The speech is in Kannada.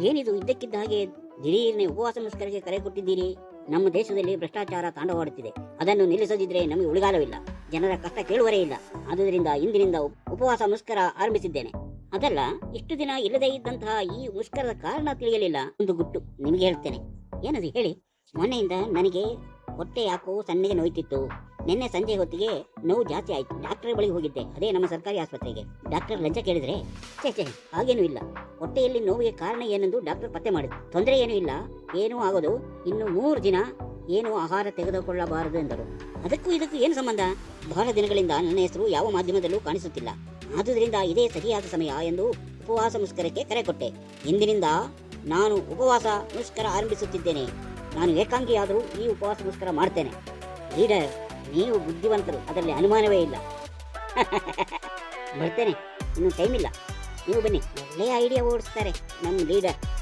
ಏನಿದು? ಇದ್ದಕ್ಕಿದ್ದ ಹಾಗೆ ದಿಢೀರ್ನೆ ಉಪವಾಸ ಮುಷ್ಕರಕ್ಕೆ ಕರೆ ಕೊಟ್ಟಿದ್ದೀರಿ. ನಮ್ಮ ದೇಶದಲ್ಲಿ ಭ್ರಷ್ಟಾಚಾರ ತಾಂಡವಾಡುತ್ತಿದೆ. ಅದನ್ನು ನಿಲ್ಲಿಸದಿದ್ರೆ ನಮಗೆ ಉಳಿಗಾಲವಿಲ್ಲ. ಜನರ ಕಷ್ಟ ಕೇಳುವರೇ ಇಲ್ಲ. ಆದುದರಿಂದ ಇಂದಿನಿಂದ ಉಪವಾಸ ಮುಷ್ಕರ ಆರಂಭಿಸಿದ್ದೇನೆ. ಅದಲ್ಲ, ಇಷ್ಟು ದಿನ ಇಲ್ಲದೇ ಇದ್ದಂತಹ ಈ ಮುಷ್ಕರದ ಕಾರಣ ತಿಳಿಯಲಿಲ್ಲ. ಒಂದು ಗುಟ್ಟು ನಿಮಗೆ ಹೇಳ್ತೇನೆ. ಏನದು ಹೇಳಿ? ಮೊನ್ನೆಯಿಂದ ನನಗೆ ಹೊಟ್ಟೆ ಯಾಕೋ ಸಣ್ಣಗೆ ನೋಯ್ತಿತ್ತು. ನಿನ್ನೆ ಸಂಜೆ ಹೊತ್ತಿಗೆ ನೋವು ಜಾಸ್ತಿ ಆಯ್ತು. ಡಾಕ್ಟರ್ ಬಳಿ ಹೋಗಿದ್ದೆ. ಅದೇ ನಮ್ಮ ಸರ್ಕಾರಿ ಆಸ್ಪತ್ರೆಗೆ. ಡಾಕ್ಟರ್ ಲಂಚ ಕೇಳಿದ್ರೆ, ಛೇ ಛೇ, ಹಾಗೇನೂ ಇಲ್ಲ. ಹೊಟ್ಟೆಯಲ್ಲಿ ನೋವಿಗೆ ಕಾರಣ ಏನೆಂದು ಡಾಕ್ಟರ್ ಪತ್ತೆ ಮಾಡಿದ್ರು. ತೊಂದರೆ ಏನೂ ಇಲ್ಲ. ಏನೂ ಆಗೋದು. ಇನ್ನು ಮೂರು ದಿನ ಏನು ಆಹಾರ ತೆಗೆದುಕೊಳ್ಳಬಾರದು ಎಂದರು. ಅದಕ್ಕೂ ಇದಕ್ಕೂ ಏನು ಸಂಬಂಧ? ಬಹಳ ದಿನಗಳಿಂದ ನನ್ನ ಹೆಸರು ಯಾವ ಮಾಧ್ಯಮದಲ್ಲೂ ಕಾಣಿಸುತ್ತಿಲ್ಲ. ಆದುದರಿಂದ ಇದೇ ಸರಿಯಾದ ಸಮಯ ಎಂದು ಉಪವಾಸ ಮುಷ್ಕರಕ್ಕೆ ಕರೆ ಕೊಟ್ಟೆ. ಇಂದಿನಿಂದ ನಾನು ಉಪವಾಸ ಮುಷ್ಕರ ಆರಂಭಿಸುತ್ತಿದ್ದೇನೆ. ನಾನು ಏಕಾಂಗಿಯಾದರೂ ಈ ಉಪವಾಸ ಮುಷ್ಕರ ಮಾಡ್ತೇನೆ. ಲೀಡರ್ ನೀವು ಬುದ್ಧಿವಂತರು, ಅದರಲ್ಲಿ ಅನುಮಾನವೇ ಇಲ್ಲ. ಬರ್ತೇನೆ, ಇನ್ನೂ ಟೈಮ್ ಇಲ್ಲ. ನೀವು ಬನ್ನಿ, ಒಳ್ಳೆಯ ಐಡಿಯಾ ಓಡಿಸ್ತಾರೆ ನಮ್ಮ ಲೀಡರ್